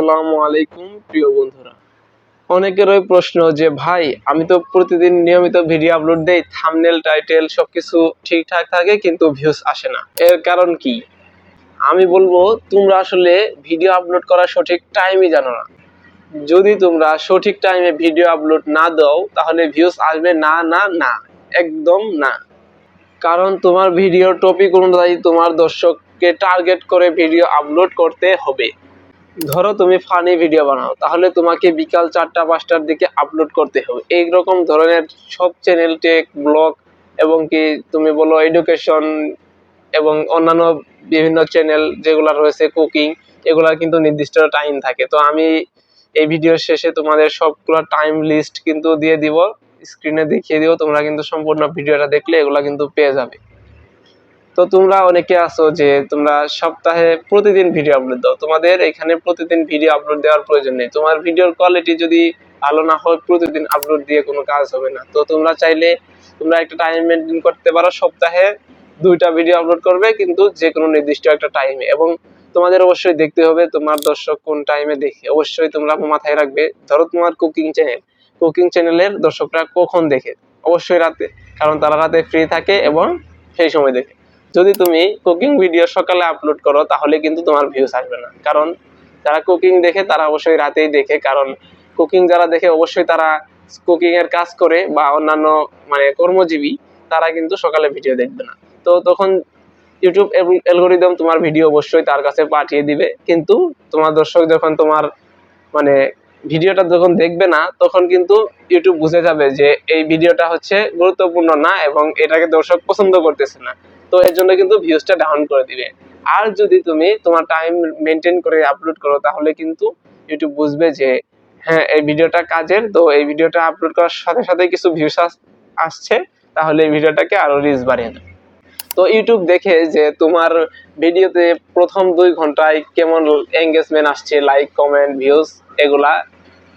আসসালামু আলাইকুম, প্রিয় বন্ধুরা। অনেকেরই প্রশ্ন যে, ভাই, আমি তো প্রতিদিন নিয়মিত ভিডিও আপলোড দেই থাম্বনেল টাইটেল সবকিছু ঠিকঠাক থাকে কিন্তু ভিউজ আসে না। এর কারণ কি? আমি বলব, তোমরা আসলে ভিডিও আপলোড করার সঠিক টাইমই জানো না। যদি তোমরা সঠিক টাইমে ভিডিও আপলোড না দাও, তাহলে ভিউজ আসবে না না না, একদম না। কারণ তোমার ভিডিও টপিক অনুযায়ী তোমার দর্শককে টার্গেট করে ভিডিও আপলোড করতে হবে। ধরো তুমি ফানি ভিডিও বানাও, তাহলে তোমাকে বিকাল চারটা, পাঁচটার দিকে আপলোড করতে হবে। এই রকম ধরনের সব চ্যানেল টেক ব্লগ এবং কি তুমি বলো এডুকেশন এবং অন্যান্য বিভিন্ন চ্যানেল যেগুলো রয়েছে কুকিং এগুলার কিন্তু নির্দিষ্ট টাইম থাকে। তো আমি এই ভিডিওর শেষে তোমাদের সবগুলো টাইম লিস্ট কিন্তু দিয়ে দিব স্ক্রিনে দেখিয়ে দিও তোমরা কিন্তু সম্পূর্ণ ভিডিওটা দেখলে এগুলো কিন্তু পেয়ে যাবে। তো তোমরা অনেকে আছো যে তোমরা সপ্তাহে প্রতিদিন ভিডিও আপলোড দাও। তোমাদের এখানে প্রতিদিন ভিডিও আপলোড দেওয়ার প্রয়োজন নেই। তোমার ভিডিওর কোয়ালিটি যদি ভালো না হয়, প্রতিদিন আপলোড দিয়ে কোনো কাজ হবে না। তো তোমরা চাইলে তোমরা একটা টাইম মেনটেন করতে পারো, সপ্তাহে দুইটা ভিডিও আপলোড করবে, কিন্তু যে কোনো নির্দিষ্ট একটা টাইমে এবং তোমাদের অবশ্যই দেখতে হবে তোমার দর্শক কোন টাইমে দেখে। অবশ্যই তোমরা মাথায় রাখবে, ধরো তোমার কুকিং চ্যানেল কুকিং চ্যানেলের দর্শকরা কখন দেখে? অবশ্যই রাতে। কারণ তারা রাতে ফ্রি থাকে এবং সেই সময় দেখে। যদি তুমি কুকিং ভিডিও সকালে আপলোড করো, তাহলে কিন্তু তোমার ভিউজ আসবে না। কারণ যারা কুকিং দেখে, তারা অবশ্যই রাতেই দেখে। কারণ কুকিং যারা দেখে, অবশ্যই তারা কুকিং এর কাজ করে বা অন্যান্য মানে কর্মজীবী, তারা কিন্তু সকালে ভিডিও দেখবে না। তো তখন ইউটিউব অ্যালগোরিদম তোমার ভিডিও অবশ্যই তার কাছে পাঠিয়ে দিবে। কিন্তু তোমার দর্শক যখন তোমার মানে ভিডিওটা যখন দেখবে না, তখন কিন্তু ইউটিউব বুঝে যাবে যে এই ভিডিওটা হচ্ছে গুরুত্বপূর্ণ না এবং এটাকে দর্শক পছন্দ করতেছে না। তো এর জন্য কিন্তু ভিউজটা ডাউন করে দিবে। আর যদি তুমি তোমার টাইম মেনটেন করে আপলোড করো, তাহলে কিন্তু ইউটিউব বুঝবে যে হ্যাঁ এই ভিডিওটা কাজের। তো এই ভিডিওটা আপলোড করার সাথে সাথে কিছু ভিউস আসছে। তাহলে এই ভিডিওটাকে আরও রিচ বাড়িয়ে দেবে। তো ইউটিউব দেখে যে তোমার ভিডিওতে প্রথম দুই ঘন্টায় কেমন এঙ্গেজমেন্ট আসছে লাইক কমেন্ট ভিউজ এগুলা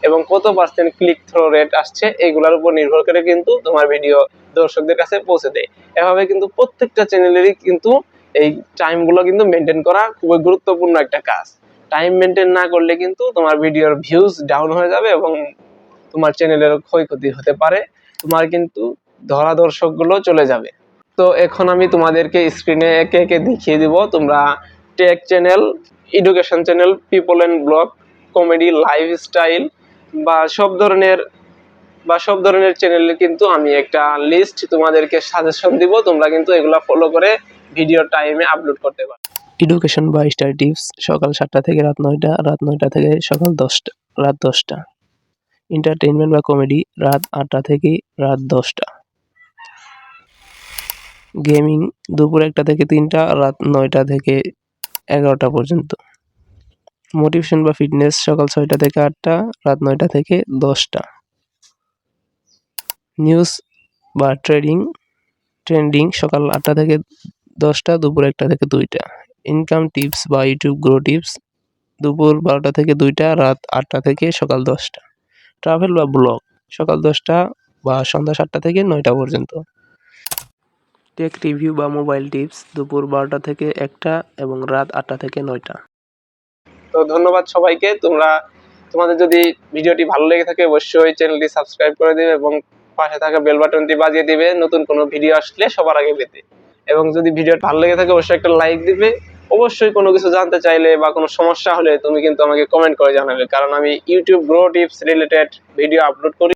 এবং কত পার্সেন্ট ক্লিক থ্রো রেট আসছে, এগুলার উপর নির্ভর করে কিন্তু তোমার ভিডিও দর্শকদের কাছে পৌঁছে দেয়। এভাবে কিন্তু প্রত্যেকটা চ্যানেলেরই কিন্তু এই টাইমগুলো কিন্তু মেনটেন করা খুবই গুরুত্বপূর্ণ একটা কাজ। টাইম মেনটেন না করলে কিন্তু তোমার ভিডিওর ভিউজ ডাউন হয়ে যাবে এবং তোমার চ্যানেলের ক্ষয়ক্ষতি হতে পারে। তোমার কিন্তু ধরা দর্শকগুলো চলে যাবে। তো এখন আমি তোমাদেরকে স্ক্রিনে একে একে দেখিয়ে দিব। তোমরা tech channel education channel people and blog comedy lifestyle বা সব ধরনের, বা সব ধরনের চ্যানেলে কিন্তু আমি একটা লিস্ট তোমাদেরকে সাজেশন দিব। তোমরা কিন্তু এগুলা ফলো করে ভিডিও টাইমে আপলোড করতে পারো। এডুকেশন বা স্টাডি টিপস সকাল সাতটা থেকে রাত নয়টা রাত নয়টা থেকে সকাল দশটা, রাত দশটা। এন্টারটেইনমেন্ট বা কমেডি রাত আটটা থেকে রাত দশটা। গেমিং দুপুর একটা থেকে তিনটা, রাত নয়টা থেকে এগারোটা পর্যন্ত। মোটিভেশন বা ফিটনেস সকাল ছয়টা থেকে আটটা, রাত নয়টা থেকে দশটা। নিউজ বা ট্রেডিং, ট্রেন্ডিং সকাল আটটা থেকে দশটা, দুপুর একটা থেকে দুইটা। ইনকাম টিপস বা ইউটিউব গ্রো টিপস, দুপুর বারোটা থেকে দুইটা, রাত আটটা থেকে সকাল দশটা। ট্রাভেল বা ব্লগ, সকাল দশটা বা সন্ধ্যা সাতটা থেকে নয়টা পর্যন্ত। টেক রিভিউ বা মোবাইল টিপস, দুপুর বারোটা থেকে একটা এবং রাত আটটা থেকে নয়টা। তো ধন্যবাদ সবাইকে। তোমরা, তোমাদের যদি ভিডিওটি ভালো লেগে থাকে, অবশ্যই চ্যানেলটি সাবস্ক্রাইব করে দেবে এবং পাশে থাকা বেল বাটনটি বাজিয়ে দিবে নতুন কোনো ভিডিও আসলে সবার আগে পেতে। এবং যদি ভিডিও ভালো লেগে থাকে, অবশ্যই একটা লাইক দিবে। অবশ্যই কোনো কিছু জানতে চাইলে বা কোনো সমস্যা হলে তুমি কিন্তু আমাকে কমেন্ট করে জানাবে। কারণ আমি YouTube grow tips related video upload করি।